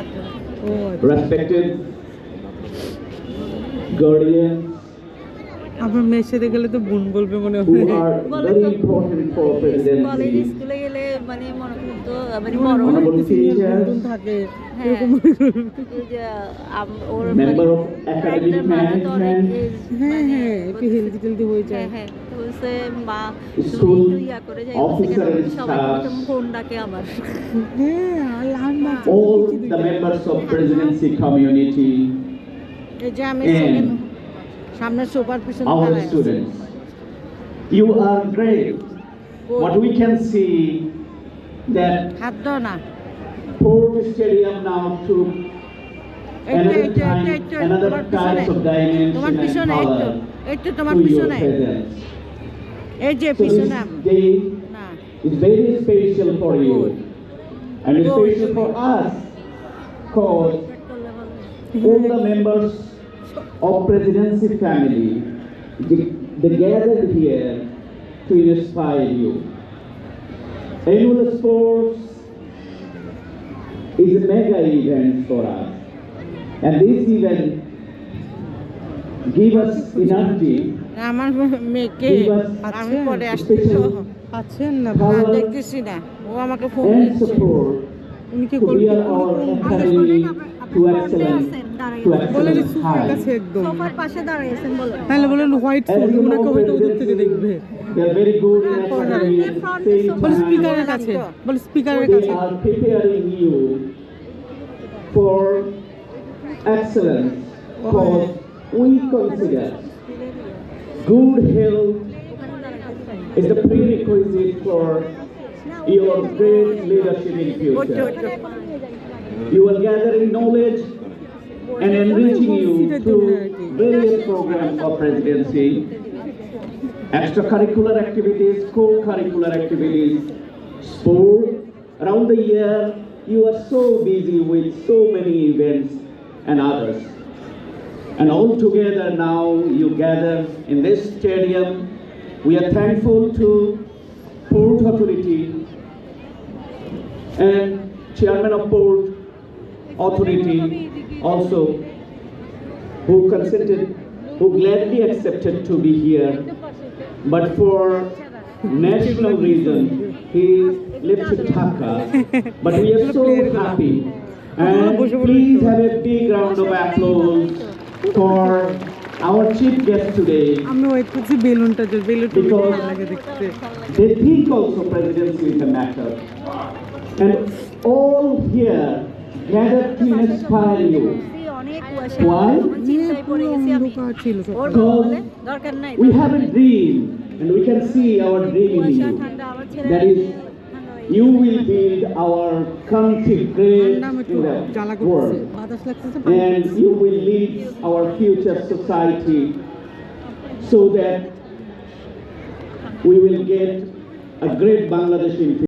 আচ্ছা। respected guardians আপনার মেয়ের সাথে গেলে তো বোন বলবে মনে হয়। স্কুলে গেলে মানে মনে করতো মানে বড় বোন থাকে। ওর মানে হ্যাঁ হ্যাঁ একটু হেলদি টেলদি হয়ে যায়। স্কুলসে বা ইয়া করে যাই সবাই প্রথম ফোন ডাকে আমার all the members of presidency community and সামনে সুপার পিছনে our students you are great what we can see that খাদ্য না full stadium now to another time another types of dimension and color তোমার পিছনে এই যে So পিছনে this আমি। day না is very special for you and it's Good. special for us because all the members of presidency family they, they gathered here to inspire you. Annual sports is a mega event for us and this event give us energy আমার মেয়েকে আমি পরে আসছি। আছেন না বাবা দেখতেছি না। ও আমাকে ফোন দিচ্ছে। উনি কি করবেন তাহলে বলেন হোয়াইট ফোন থেকে দেখবে। বলে স্পিকারের কাছে বলে স্পিকারের কাছে। For oh, excellence, হ্যাঁ। for we consider. good health is the prerequisite for your great leadership in future. You are gathering knowledge and enriching you through various programs of presidency, extracurricular activities, co-curricular activities, sport. Around the year, you are so busy with so many events and others. And all together now you gather in this stadium. We are thankful to Port Authority and Chairman of Port Authority also who consented, who gladly accepted to be here. But for national reason, he left Dhaka. But we are so happy. And please have a big round of applause for our chief guest today. আমি wait করছি বেলুনটা যে বেলুনটা বেশি Because- ভালো লাগে দেখতে They think also presidency is a matter. And all here gathered to inspire you. অনেক কুয়াশা Why? আমার চিন্তায় পড়ে গেছি আমি অন্ধকার ছিল সব। ওর বাবা Because বলে দরকার নাই We have a dream, and we can see our dream in কুয়াশা you. ঠান্ডা আমার ছেলে That is, you will build our country great in the world. And you will lead our future society so that we will get a great Bangladesh in